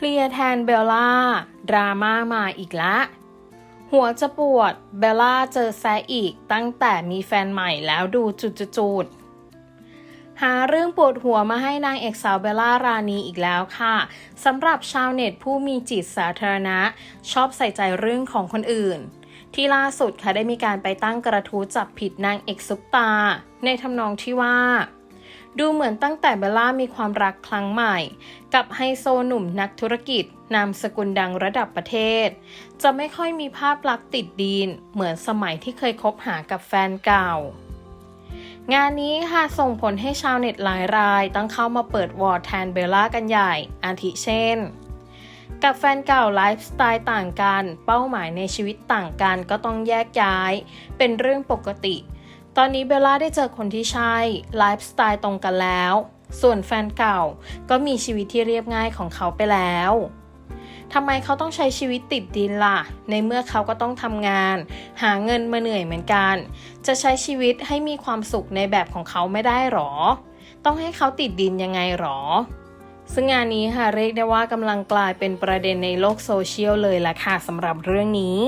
เพลียแทนเบลล่า ดราม่ามาอีกละ หัวจะปวด เบลล่าเจอแซะอีกตั้งแต่มีแฟนใหม่แล้วดูจุดๆหาเรื่องปวดหัวมาให้นางเอกสาวเบลล่ารานีอีกแล้วค่ะสำหรับชาวเน็ตผู้มีจิตสาธารณะ ชอบใส่ใจเรื่องของคนอื่น ที่ล่าสุดค่ะได้มีการไปตั้งกระทู้จับผิดนางเอกซุปตา ในทำนองที่ว่า ดูเหมือนตั้งแต่เบลล่ามีความรักครั้งใหม่ กับไฮโซหนุ่มนักธุรกิจ นามสกุลดังระดับประเทศ จะไม่ค่อยมีภาพลักษณ์ติดดิน เหมือนสมัยที่เคยคบหากับแฟนเก่า งานนี้ค่ะส่งผลให้ชาวเน็ตหลายรายต้องเข้ามาเปิดวอร์ดแทนเบลล่ากันใหญ่ อาทิเช่นกับแฟนเก่าไลฟ์สไตล์ต่างกัน เป้าหมายในชีวิตต่างกันก็ต้องแยกย้าย เป็นเรื่องปกติ ตอนนี้เบลล่าได้เจอคนที่ใช่ไลฟ์สไตล์ตรงกันแล้ว ส่วนแฟนเก่าก็มีชีวิตที่เรียบง่ายของเขาไปแล้วทำไมเขาต้องใช้ชีวิตติดดินล่ะ ในเมื่อเขาก็ต้องทำงาน หาเงินมาเหนื่อยเหมือนกัน จะใช้ชีวิตให้มีความสุขในแบบของเขาไม่ได้หรอ ต้องให้เขาติดดินยังไงหรอ ซึ่งงานนี้ค่ะเรียกได้ว่ากำลังกลายเป็นประเด็นในโลกโซเชียลเลยล่ะค่ะสำหรับเรื่องนี้